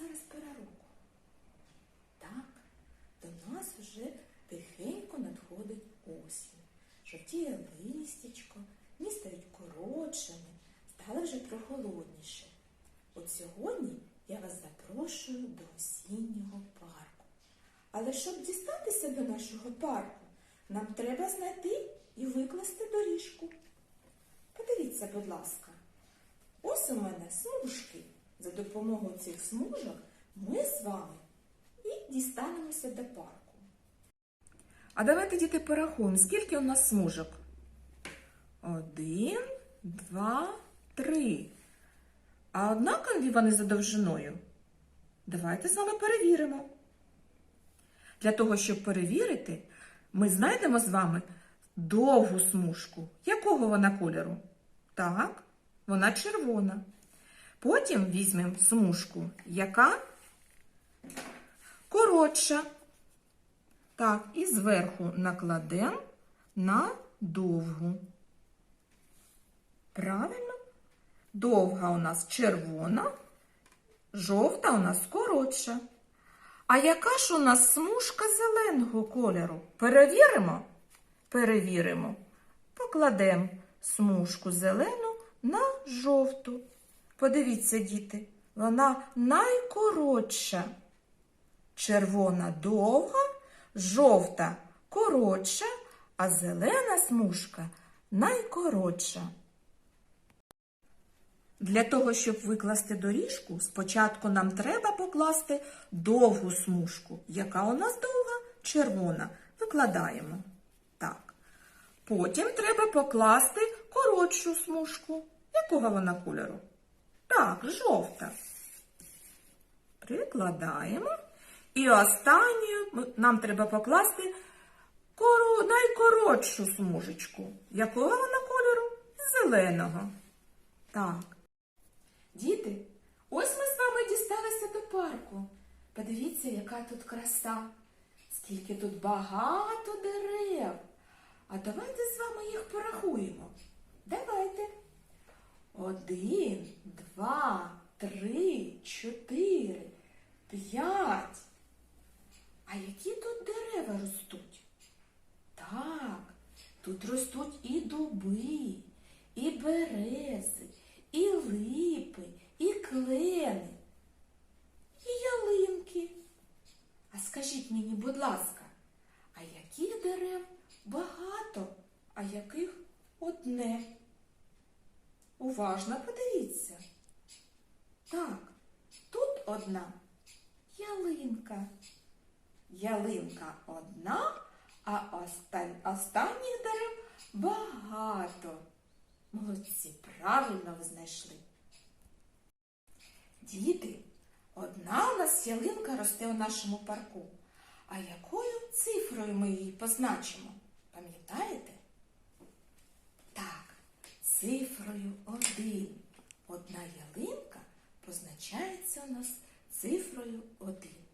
зараз пора року? Так, до нас уже тихенько надходить осінь. Жовтіє листячко, дні стають коротшими, стали вже прохолодніше. От сьогодні я вас запрошую до осіннього парку. Але щоб дістатися до нашого парку, нам треба знайти і викласти доріжку. Подивіться, будь ласка, ось у мене смужки. За допомогою цих смужок ми з вами і дістанемося до парку. А давайте, діти, порахуємо, скільки у нас смужок? Один, два, три. А однакові вони за довжиною? Давайте з вами перевіримо. Для того, щоб перевірити, ми знайдемо з вами довгу смужку. Якого вона кольору? Так, вона червона. Потім візьмемо смужку, яка коротша. Так, і зверху накладемо на довгу. Правильно? Довга у нас червона, жовта у нас коротша. А яка ж у нас смужка зеленого кольору? Перевіримо? Перевіримо. Покладемо смужку зелену на жовту. Подивіться, діти, вона найкоротша. Червона довга, жовта коротша, а зелена смужка найкоротша. Для того, щоб викласти доріжку, спочатку нам треба покласти довгу смужку. Яка у нас довга? Червона. Викладаємо. Так. Потім треба покласти коротшу смужку. Якого вона кольору? Так, жовта. Прикладаємо. І останню нам треба покласти найкоротшу смужечку. Якого вона кольору? Зеленого. Так. Діти, ось ми з вами дісталися до парку. Подивіться, яка тут краса. Скільки тут багато дерев. А давайте з вами їх порахуємо. Давайте. Один, два, три, чотири, п'ять. А які тут дерева ростуть? Так, тут ростуть і дуби, і берези, і липи, і клени, і ялинки. А скажіть мені, будь ласка, а яких дерев багато, а яких одне? Уважно подивіться. Так, тут одна ялинка. Ялинка одна, а остан- останніх дерев багато. Молодці, правильно ви знайшли. Діти, одна у нас ялинка росте у нашому парку. А якою цифрою ми її позначимо? Пам'ятаєте? Цифрою один. Одна ялинка позначається у нас цифрою один.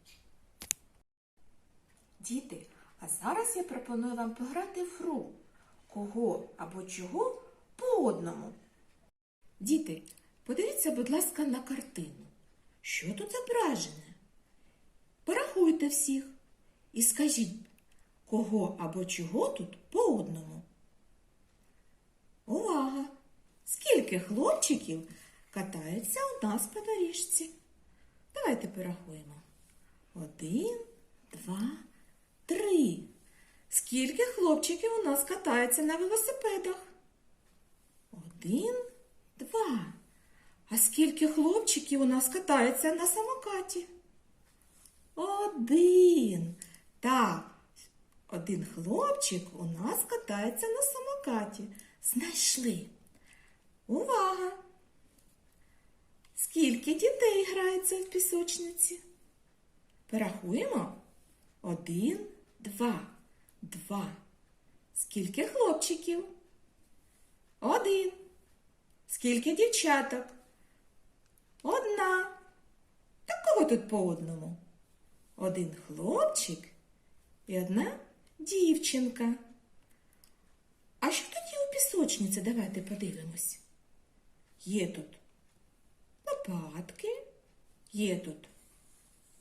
Діти, а зараз я пропоную вам пограти в гру. Кого або чого по одному. Діти, подивіться, будь ласка, на картину. Що тут зображене? Порахуйте всіх і скажіть, кого або чого тут по одному. Увага! Скільки хлопчиків катаються у нас по доріжці? Давайте порахуємо. Один, два, три. Скільки хлопчиків у нас катається на велосипедах? Один, два. А скільки хлопчиків у нас катається на самокаті? Один. Так, один хлопчик у нас катається на самокаті. Знайшли. Увага! Скільки дітей грається в пісочниці? Порахуємо. Один, два, два. Скільки хлопчиків? Один. Скільки дівчаток? Одна. Та кого тут по одному? Один хлопчик і одна дівчинка. А що тоді у пісочниці? Давайте подивимось. Є тут лопатки, є тут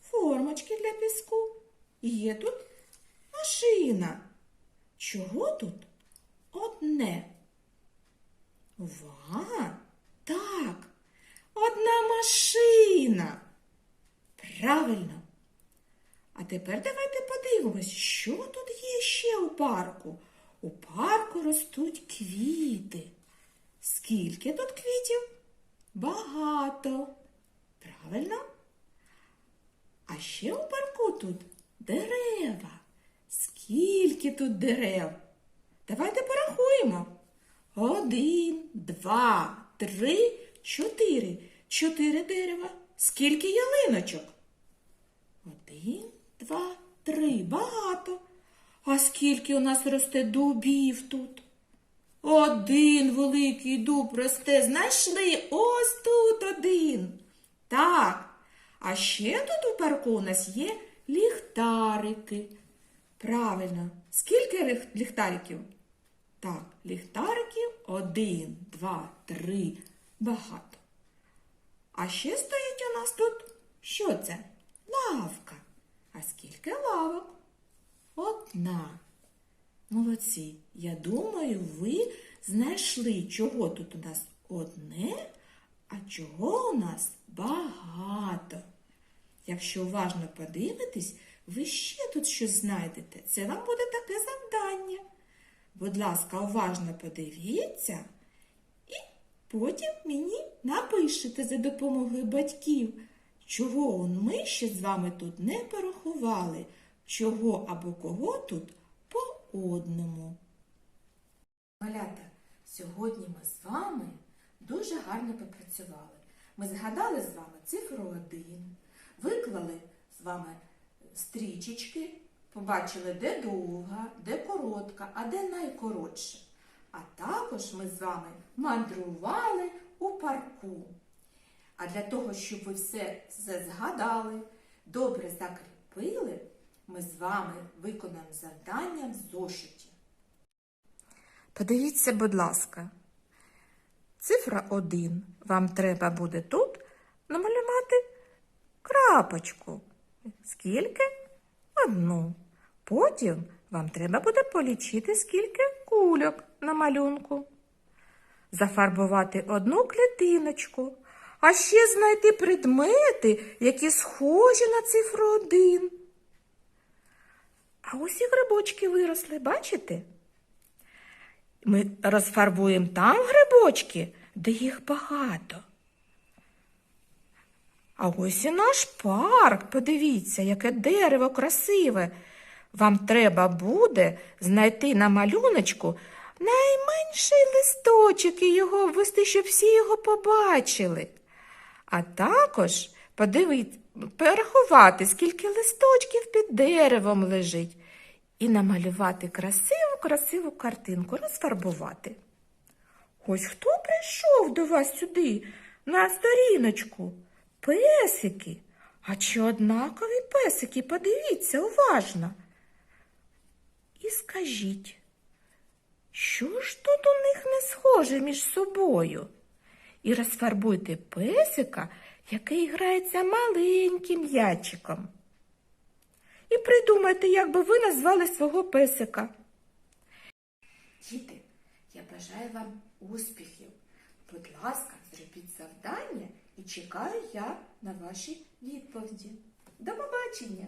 формочки для піску, є тут машина. Чого тут одне? Ва, так, одна машина. Правильно. А тепер давайте подивимось, що тут є ще у парку. У парку ростуть квіти. Скільки тут квітів? Багато. Правильно? А ще у парку тут дерева. Скільки тут дерев? Давайте порахуємо. Один, два, три, чотири. Чотири дерева. Скільки ялиночок? Один, два, три. Багато. А скільки у нас росте дубів тут? Один великий дуб росте. Знайшли ось тут один. Так. А ще тут у парку у нас є ліхтарики. Правильно. Скільки ліхтариків? Так, ліхтариків один, два, три. Багато. А ще стоїть у нас тут. Що це? Лавка. А скільки лавок? Одна. Молодці. Я думаю, ви знайшли, чого тут у нас одне, а чого у нас багато. Якщо уважно подивитись, ви ще тут щось знайдете. Це вам буде таке завдання. Будь ласка, уважно подивіться і потім мені напишете за допомогою батьків, чого ми ще з вами тут не порахували, чого або кого тут одному. Малята, сьогодні ми з вами дуже гарно попрацювали. Ми згадали з вами цифру 1, виклали з вами стрічечки, побачили, де довга, де коротка, а де найкоротша. А також ми з вами мандрували у парку. А для того, щоб ви все згадали, добре закріпили, ми з вами виконаємо завдання в зошиті. Подивіться, будь ласка, цифра 1. Вам треба буде тут намалювати крапочку. Скільки? Одну. Потім вам треба буде полічити, скільки кульок на малюнку. Зафарбувати одну клітиночку, а ще знайти предмети, які схожі на цифру 1. А ось і грибочки виросли, бачите? Ми розфарбуємо там грибочки, де їх багато. А ось і наш парк. Подивіться, яке дерево красиве. Вам треба буде знайти на малюночку найменший листочок і його обвести, щоб всі його побачили. А також подивити, порахувати, скільки листочків під деревом лежить, і намалювати красиву, красиву картинку, розфарбувати. Ось хто прийшов до вас сюди, на сторіночку? Песики. А чи однакові песики? Подивіться уважно. І скажіть, що ж тут у них не схоже між собою? І розфарбуйте песика, який грається маленьким м'ячиком. І придумайте, як би ви назвали свого песика. Діти, я бажаю вам успіхів. Будь ласка, зробіть завдання і чекаю я на ваші відповіді. До побачення!